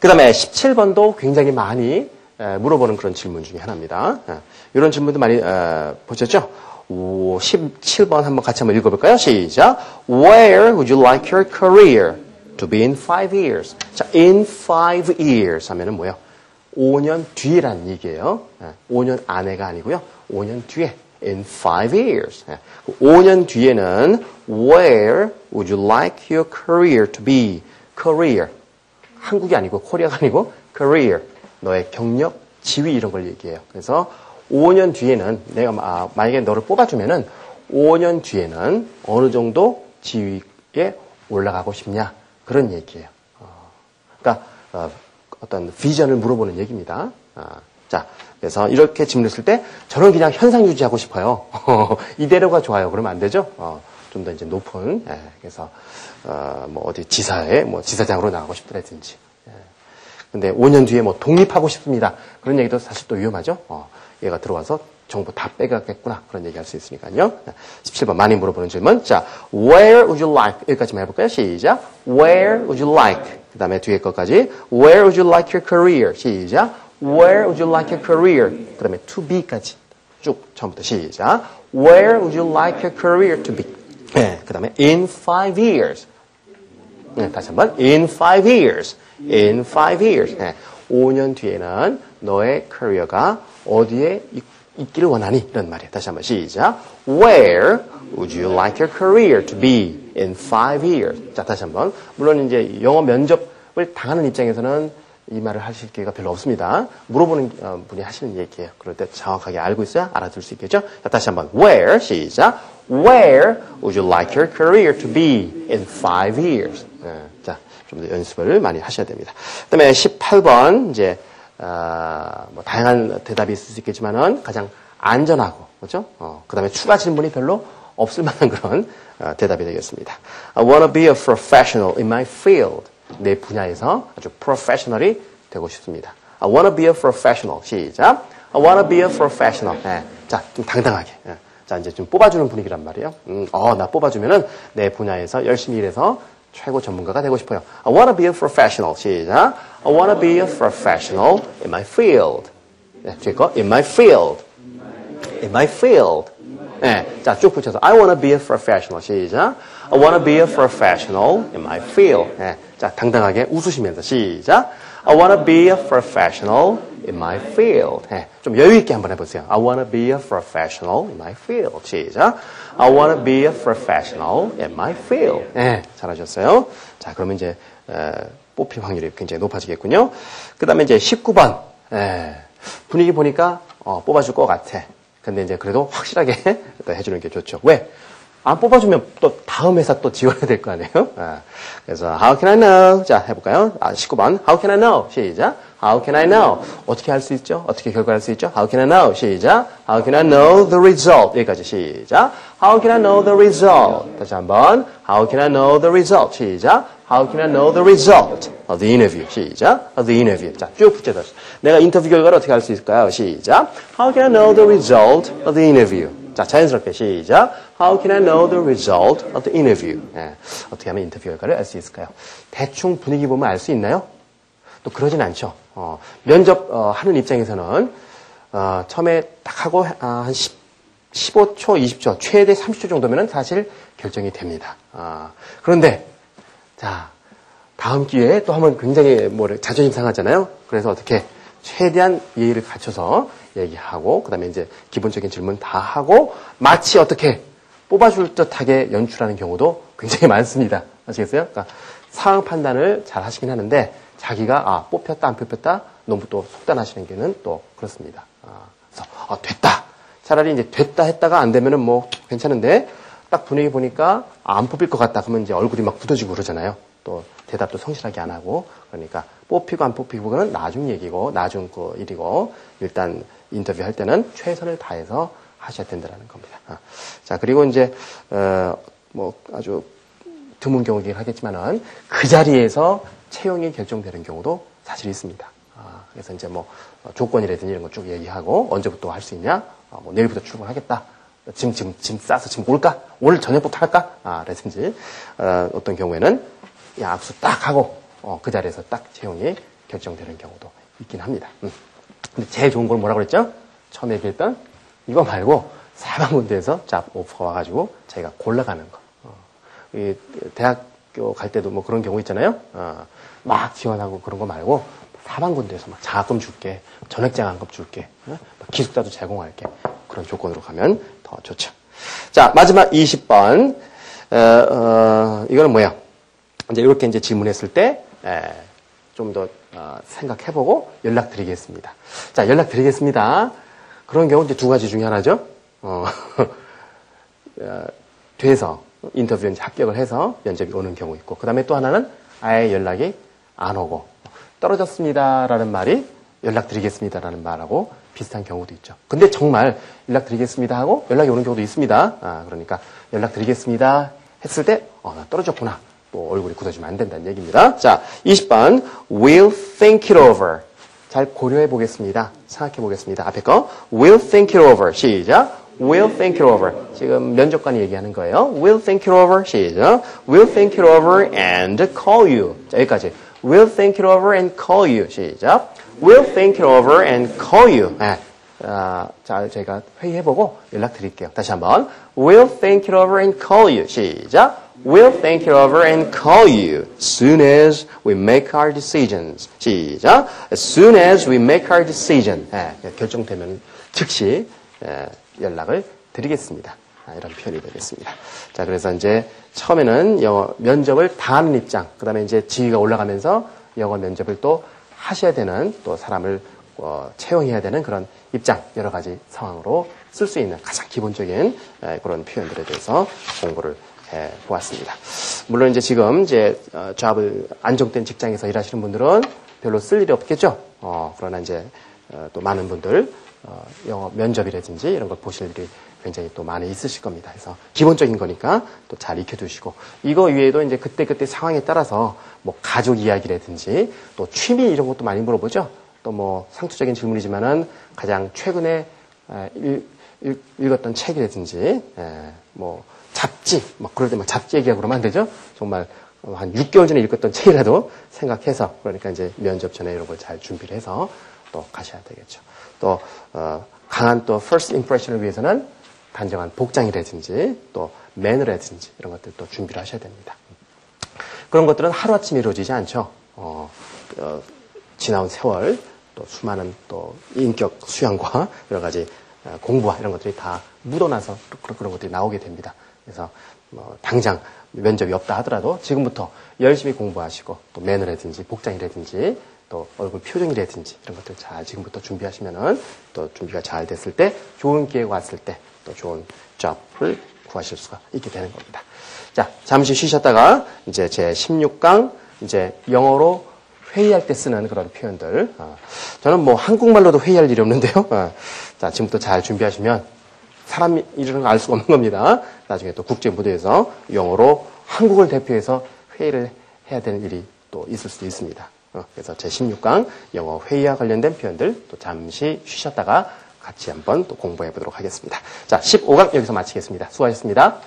그 다음에 17번도 굉장히 많이 에, 물어보는 그런 질문 중에 하나입니다. 에, 이런 질문도 많이 에, 보셨죠? 오, 17번 한번 같이 한번 읽어볼까요? 시작. Where would you like your career to be in five years? 자, in five years 하면은 뭐예요? 5년 뒤라는 얘기예요. 예, 5년 안에가 아니고요. 5년 뒤에. In five years. 예, 5년 뒤에는 Where would you like your career to be? Career. 한국이 아니고 코리아가 아니고 career. 너의 경력, 지위 이런 걸 얘기해요. 그래서 5년 뒤에는 내가 아, 만약에 너를 뽑아주면은 5년 뒤에는 어느 정도 지위에 올라가고 싶냐 그런 얘기예요. 어, 그러니까 어, 어떤 비전을 물어보는 얘기입니다. 아, 자, 그래서 이렇게 질문했을 때 저는 그냥 현상 유지하고 싶어요. 이대로가 좋아요. 그러면 안 되죠. 어, 좀 더 이제 높은 예, 그래서 어, 뭐 어디 지사에 뭐 지사장으로 나가고 싶다든지. 예. 근데 5년 뒤에 뭐 독립하고 싶습니다. 그런 얘기도 사실 또 위험하죠. 어, 얘가 들어와서 정보 다 빼가겠구나. 그런 얘기 할 수 있으니까요. 17번 많이 물어보는 질문. 자, where would you like? 여기까지만 해볼까요? 시작. Where would you like? 그 다음에 뒤에 것까지. Where would you like your career? 시작. Where would you like your career? 그 다음에 to be까지. 쭉 처음부터 시작. Where would you like your career to be? 네, 그 다음에 in five years. 네, 다시 한번. In five years. In five years. 네, 5년 뒤에는 너의 커리어가 어디에 있, 있기를 원하니? 이런 말이에요. 다시 한번 시작. Where would you like your career to be in five years? 자, 다시 한번. 물론 이제 영어 면접을 당하는 입장에서는 이 말을 하실 기회가 별로 없습니다. 물어보는 어, 분이 하시는 얘기예요. 그럴 때 정확하게 알고 있어야 알아들 수 있겠죠? 자, 다시 한번. Where? 시작. Where would you like your career to be in five years? 네, 자, 좀 더 연습을 많이 하셔야 됩니다. 그 다음에 18번, 이제, 어, 뭐, 다양한 대답이 있을 수 있겠지만은 가장 안전하고, 그렇죠? 어, 그 다음에 추가 질문이 별로 없을 만한 그런 어, 대답이 되겠습니다. I want to be a professional in my field. 내 분야에서 아주 professional이 되고 싶습니다. I want to be a professional. 시작. I want to be a professional. 네. 자, 좀 당당하게. 네. 자, 이제 좀 뽑아주는 분위기란 말이에요. 음, 어, 나 뽑아주면은 내 분야에서 열심히 일해서 최고 전문가가 되고 싶어요. I want to be a professional. 시작. I want to be a professional in my field. 네, 뒤에 거. In my field. In my field. 네, 자, 쭉 붙여서 I want to be a professional. 시작. I want to be a professional in my field. 네, 자, 당당하게 웃으시면서 시작. I want to be a professional in my field. 네, 좀 여유 있게 한번 해보세요. I want to be a professional in my field. 시작. I want to be a professional in my field. 네, 잘하셨어요. 자, 그러면 이제 에, 뽑힐 확률이 굉장히 높아지겠군요. 그 다음에 이제 19번. 에, 분위기 보니까 어, 뽑아줄 것 같아. 근데 이제 그래도 확실하게 또 해주는 게 좋죠. 왜? 안 뽑아주면 또 다음 회사 또 지원해야 될 거 아니에요? 아, 그래서 how can I know? 자 해볼까요? 아, 19번 how can I know? 시작. How can I know? 어떻게 할 수 있죠? 어떻게 결과할 수 있죠? How can I know? 시작. How can I know the result? 여기까지 시작. How can I know the result? 다시 한번. How can I know the result? 시작. How can I know the result of the interview? 시작. Of the interview. 자, 쭉 붙여서. 내가 인터뷰 결과를 어떻게 할수 있을까요? 시작. How can I know the result of the interview? 자, 자연스럽게 시작. How can I know the result of the interview? 예, 어떻게 하면 인터뷰 결과를 알 수 있을까요? 대충 분위기 보면 알 수 있나요? 또 그러진 않죠. 어, 면접 어, 하는 입장에서는 어, 처음에 딱 하고 아, 한 10, 15초, 20초, 최대 30초 정도면 사실 결정이 됩니다. 아, 그런데 자 다음 기회에 또 하면 굉장히 뭐 자존심 상하잖아요. 그래서 어떻게 최대한 예의를 갖춰서 얘기하고 그다음에 이제 기본적인 질문 다 하고 마치 어떻게 뽑아줄 듯하게 연출하는 경우도 굉장히 많습니다. 아시겠어요? 그러니까 상황 판단을 잘 하시긴 하는데 자기가 아 뽑혔다 안 뽑혔다 너무 또 속단하시는 게는 또 그렇습니다. 아, 그래서 아, 됐다. 차라리 이제 됐다 했다가 안 되면은 뭐 괜찮은데 딱 분위기 보니까 아, 안 뽑힐 것 같다. 그러면 이제 얼굴이 막 굳어지고 그러잖아요. 또 대답도 성실하게 안 하고 그러니까 뽑히고 안 뽑히고는 나중 얘기고 나중 그 일이고 일단 인터뷰 할 때는 최선을 다해서 하셔야 된다는 겁니다. 아, 자 그리고 이제 어, 뭐 아주 드문 경우긴 하겠지만은 그 자리에서 채용이 결정되는 경우도 사실 있습니다. 아, 그래서 이제 뭐 조건이라든지 이런 거 쭉 얘기하고 언제부터 할 수 있냐, 아, 뭐 내일부터 출근하겠다. 지금 지금 지금 싸서 지금 올까? 오늘 저녁부터 할까? 아, 라든지 어, 어떤 경우에는 야, 악수 딱 하고 어, 그 자리에서 딱 채용이 결정되는 경우도 있긴 합니다. 음. 근데 제일 좋은 걸 뭐라고 그랬죠? 처음에 얘기했던 이거 말고 사방 군데에서 잡 오프가 와가지고 자기가 골라가는 거. 어. 이 대학교 갈 때도 뭐 그런 경우 있잖아요. 어. 막 지원하고 그런 거 말고 사방 군데에서 막 장학금 줄게, 전액 장학금 줄게, 어? 기숙사도 제공할게 그런 조건으로 가면 더 좋죠. 자 마지막 20번 어, 어, 이거는 뭐야? 이제 이렇게 이제 질문했을 때 좀더 어, 생각해보고 연락드리겠습니다. 자 연락드리겠습니다. 그런 경우 이제 두 가지 중에 하나죠. 어, 어, 돼서 인터뷰에 합격을 해서 면접이 오는 경우 있고 그 다음에 또 하나는 아예 연락이 안 오고 떨어졌습니다라는 말이 연락드리겠습니다라는 말하고 비슷한 경우도 있죠. 근데 정말 연락드리겠습니다 하고 연락이 오는 경우도 있습니다. 아, 그러니까 연락드리겠습니다 했을 때, 어, 나 떨어졌구나. 또 얼굴이 굳어지면 안 된다는 얘기입니다. 자, 20번. We'll think it over. 잘 고려해 보겠습니다. 생각해 보겠습니다. 앞에 거. We'll think it over. 시작. We'll think it over. 지금 면접관이 얘기하는 거예요. We'll think it over. 시작. We'll think it over and call you. 자, 여기까지. We'll think it over and call you. 시작. We'll think it over and call you. 네. 아, 자, 저희가 회의해보고 연락드릴게요. 다시 한번. We'll think it over and call you. 시작. We'll think it over and call you as soon as we make our decisions. 시작. As soon as we make our decision. 네, 결정되면 즉시 예, 연락을 드리겠습니다. 아, 이런 표현이 되겠습니다. 자, 그래서 이제 처음에는 영어 면접을 다하는 입장, 그 다음에 이제 지위가 올라가면서 영어 면접을 또 하셔야 되는 또 사람을 어, 채용해야 되는 그런 입장, 여러 가지 상황으로 쓸 수 있는 가장 기본적인 에, 그런 표현들에 대해서 공부를 해 보았습니다. 물론 이제 지금 이제 어, 잡을 안정된 직장에서 일하시는 분들은 별로 쓸 일이 없겠죠. 어, 그러나 이제 어, 또 많은 분들 어, 영어 면접이라든지 이런 걸 보실 일이 굉장히 또 많이 있으실 겁니다. 그래서 기본적인 거니까 또 잘 익혀두시고 이거 외에도 이제 그때 그때 상황에 따라서 뭐 가족 이야기라든지 또 취미 이런 것도 많이 물어보죠. 또 뭐 상투적인 질문이지만은 가장 최근에 읽, 었던 책이라든지 뭐 잡지 막 그럴 때 막 잡지 얘기하고 그러면 안 되죠. 정말 한 6개월 전에 읽었던 책이라도 생각해서 그러니까 이제 면접 전에 이런 걸 잘 준비를 해서 또 가셔야 되겠죠. 또 어, 강한 또 first impression을 위해서는 단정한 복장이라든지 또 매너라든지 이런 것들 도 준비를 하셔야 됩니다. 그런 것들은 하루아침에 이루어지지 않죠. 어, 어, 지나온 세월, 또 수많은 또 인격 수양과 여러 가지 어, 공부와 이런 것들이 다 묻어나서 그런 것들이 나오게 됩니다. 그래서 뭐 당장 면접이 없다 하더라도 지금부터 열심히 공부하시고 또 매너라든지 복장이라든지 또 얼굴 표정이라든지 이런 것들 잘 지금부터 준비하시면은 또 준비가 잘 됐을 때 좋은 기회가 왔을 때 또 좋은 잡을 구하실 수가 있게 되는 겁니다. 자, 잠시 쉬셨다가 이제 제 16강 이제 영어로 회의할 때 쓰는 그런 표현들. 어, 저는 뭐 한국말로도 회의할 일이 없는데요. 어, 자, 지금부터 잘 준비하시면 사람 이름을 알 수가 없는 겁니다. 나중에 또 국제 무대에서 영어로 한국을 대표해서 회의를 해야 되는 일이 또 있을 수도 있습니다. 어, 그래서 제16강 영어 회의와 관련된 표현들 또 잠시 쉬셨다가 같이 한번 또 공부해 보도록 하겠습니다. 자, 15강 여기서 마치겠습니다. 수고하셨습니다.